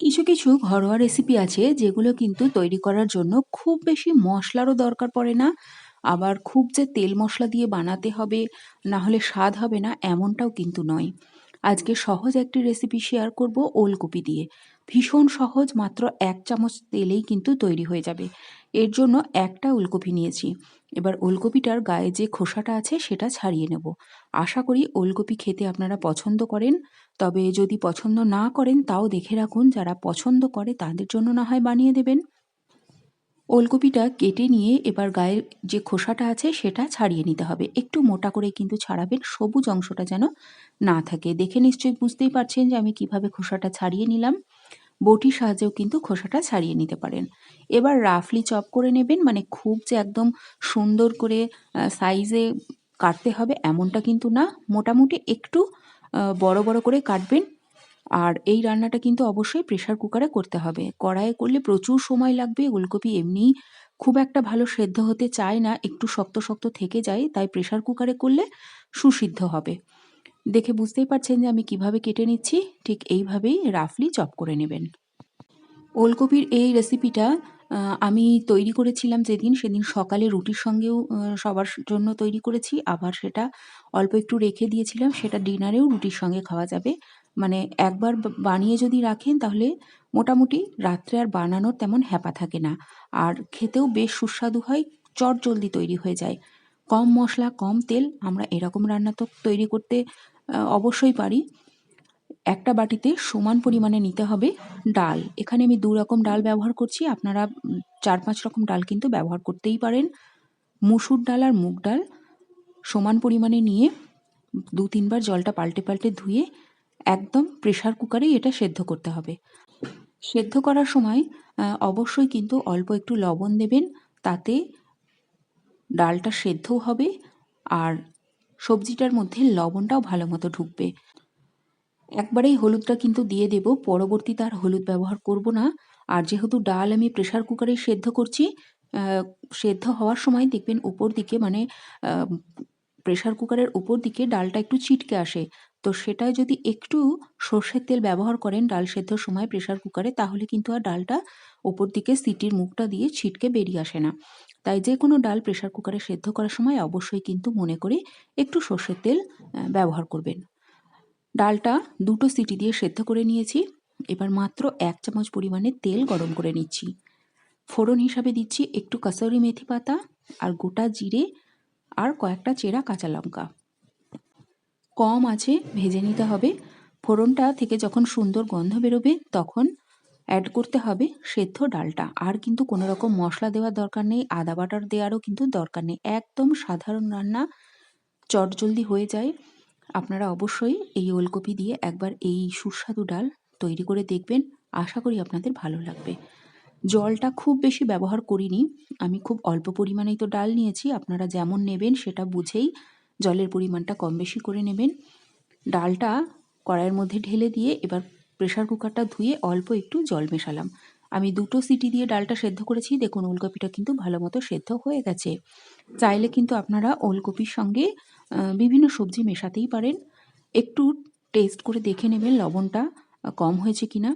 কিছু কিছু ঘরোয়া রেসিপি আছে যেগুলো কিন্তু তৈরি করার জন্য খুব বেশি মশলারও দরকার পড়ে না। আবার খুব যে তেল মশলা দিয়ে বানাতে হবে না হলে স্বাদ হবে না, এমনটাও কিন্তু নয়। আজকে সহজ একটি রেসিপি শেয়ার করব ওলকপি দিয়ে। ভীষণ সহজ, মাত্র এক চামচ তেলেই কিন্তু তৈরি হয়ে যাবে। এর জন্য একটা ওলকপি নিয়েছি। এবার ওলকপিটার গায়ে যে খোসাটা আছে সেটা ছাড়িয়ে নেব। আশা করি ওলকপি খেতে আপনারা পছন্দ করেন। তবে যদি পছন্দ না করেন, তাও দেখে রাখুন, যারা পছন্দ করে তাদের জন্য না হয় বানিয়ে দেবেন। ওলকপিটা কেটে নিয়ে এবার গায়ের যে খোসাটা আছে সেটা ছাড়িয়ে নিতে হবে। একটু মোটা করে কিন্তু ছাড়াবেন, সবুজ অংশটা যেন না থাকে। দেখে নিশ্চয়ই বুঝতেই পারছেন যে আমি কীভাবে খোসাটা ছাড়িয়ে নিলাম। বটির সাহায্যেও কিন্তু খোসাটা ছাড়িয়ে নিতে পারেন। এবার রাফলি চপ করে নেবেন মানে খুব যে একদম সুন্দর করে সাইজে কাটতে হবে এমনটা কিন্তু না। মোটামুটি একটু বড় বড় করে কাটবেন। আর এই রান্নাটা কিন্তু অবশ্যই প্রেশার কুকারে করতে হবে। কড়াইয়ে করলে প্রচুর সময় লাগবে, ওলকপি এমনি খুব একটা ভালো সেদ্ধ হতে চায় না, একটু শক্ত শক্ত থেকে যায়, তাই প্রেশার কুকারে করলে সুসিদ্ধ হবে। দেখে বুঝতেই পারছেন যে আমি কীভাবে কেটে নিচ্ছি। ঠিক এইভাবেই রাফলি চপ করে নেবেন। ওলকপির এই রেসিপিটা আমি তৈরি করেছিলাম যেদিন, সেদিন সকালে রুটির সঙ্গেও সবার জন্য তৈরি করেছি। আবার সেটা অল্প একটু রেখে দিয়েছিলাম, সেটা ডিনারেও রুটির সঙ্গে খাওয়া যাবে। মানে একবার বানিয়ে যদি রাখেন, তাহলে মোটামুটি রাত্রে আর বানানোর তেমন হ্যাপা থাকে না। আর খেতেও বেশ সুস্বাদু হয় চট জলদি তৈরি হয়ে যায়। কম মশলা, কম তেল আমরা এরকম রান্না তো তৈরি করতে অবশ্যই পারি। একটা বাটিতে সমান পরিমাণে নিতে হবে ডাল। এখানে আমি দু রকম ডাল ব্যবহার করছি, আপনারা চার পাঁচ রকম ডাল কিন্তু ব্যবহার করতেই পারেন। মুসুর ডাল আর মুগ ডাল সমান পরিমাণে নিয়ে দু তিনবার জলটা পাল্টে পাল্টে ধুয়ে একদম প্রেশার কুকারেই এটা সেদ্ধ করতে হবে। সেদ্ধ করার সময় অবশ্যই কিন্তু অল্প একটু লবণ দেবেন, তাতে ডালটা সেদ্ধও হবে আর সবজিটার মধ্যে লবণটাও ভালো মতো ঢুকবে। একবারেই হলুদটা কিন্তু দিয়ে দেব, পরবর্তীতে আর হলুদ ব্যবহার করব না। আর যেহেতু ডাল আমি প্রেশার কুকারে সেদ্ধ করছি সেদ্ধ হওয়ার সময় দেখবেন উপর দিকে মানে প্রেশার কুকারের উপর দিকে ডালটা একটু ছিটকে আসে। তো সেটায় যদি একটু সর্ষের তেল ব্যবহার করেন ডাল সেদ্ধর সময় প্রেশার কুকারে তাহলে কিন্তু আর ডালটা ওপর দিকে সিটির মুখটা দিয়ে ছিটকে বেরিয়ে আসে না। তাই যে কোনো ডাল প্রেশার কুকারে সেদ্ধ করার সময় অবশ্যই কিন্তু মনে করে একটু সর্ষের তেল ব্যবহার করবেন। ডালটা দুটো সিটি দিয়ে সেদ্ধ করে নিয়েছি। এবার মাত্র এক চামচ পরিমাণে তেল গরম করে নিচ্ছি। ফোড়ন হিসাবে দিচ্ছি একটু কাসৌরি মেথি পাতা আর গোটা জিরে আর কয়েকটা চেরা কাঁচা লঙ্কা। কম আছে, ভেজে নিতে হবে। ফোড়নটা থেকে যখন সুন্দর গন্ধ বেরোবে, তখন অ্যাড করতে হবে সেদ্ধ ডালটা। আর কিন্তু কোনো রকম মশলা দেওয়ার দরকার নেই, আদা বাটার দেওয়ারও কিন্তু দরকার নেই। একদম সাধারণ রান্না চটজলদি হয়ে যায়। আপনারা অবশ্যই এই ওলকপি দিয়ে একবার এই সুস্বাদু ডাল তৈরি করে দেখবেন। আশা করি আপনাদের ভালো লাগবে। জলটা খুব বেশি ব্যবহার করিনি। আমি খুব অল্প পরিমাণেই তো ডাল নিয়েছি। আপনারা যেমন নেবেন সেটা বুঝেই জলের পরিমাণটা কম বেশি করে নেবেন। ডালটা কড়াইয়ের মধ্যে ঢেলে দিয়ে এবার প্রেশার কুকারটা ধুয়ে অল্প একটু জল মেশালাম। আমি দুটো সিটি দিয়ে ডালটা সেদ্ধ করেছি। দেখুন, ওলকপিটা কিন্তু ভালো মতো সেদ্ধ হয়ে গেছে। চাইলে কিন্তু আপনারা ওলকপির সঙ্গে বিভিন্ন সবজি মেশাতেই পারেন। একটু টেস্ট করে দেখে নেবেন লবণটা কম হয়েছে কিনা।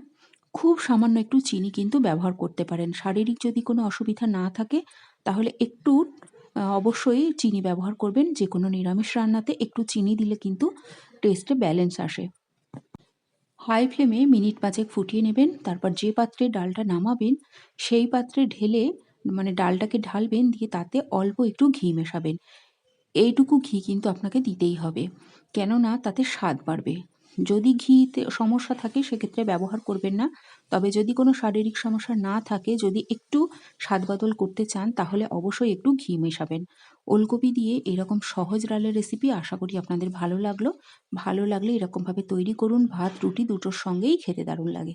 খুব সামান্য একটু চিনি কিন্তু ব্যবহার করতে পারেন। শারীরিক যদি কোনো অসুবিধা না থাকে, তাহলে একটু অবশ্যই চিনি ব্যবহার করবেন। যে কোনো নিরামিষ রান্নাতে একটু চিনি দিলে কিন্তু টেস্টে ব্যালেন্স আসে। হাই ফ্লেমে মিনিট পাঁচেক ফুটিয়ে নেবেন, তারপর যে পাত্রে ডালটা নামাবেন, সেই পাত্রে ঢেলে মানে ডালটাকে ঢালবেন, দিয়ে তাতে অল্প একটু ঘি মেশাবেন। এইটুকু ঘি কিন্তু আপনাকে দিতেই হবে। কেননা তাতে স্বাদ বাড়বে। যদি ঘিতে সমস্যা থাকে, সেক্ষেত্রে ব্যবহার করবেন না। তবে যদি কোনো শারীরিক সমস্যা না থাকে, যদি একটু স্বাদ বদল করতে চান, তাহলে অবশ্যই একটু ঘি মেশাবেন। ওলকপি দিয়ে এরকম সহজ ডালের রেসিপি আশা করি আপনাদের ভালো লাগল। ভালো লাগলে এরকমভাবে তৈরি করুন। ভাত, রুটি দুটোর সঙ্গেই খেতে দারুণ লাগে।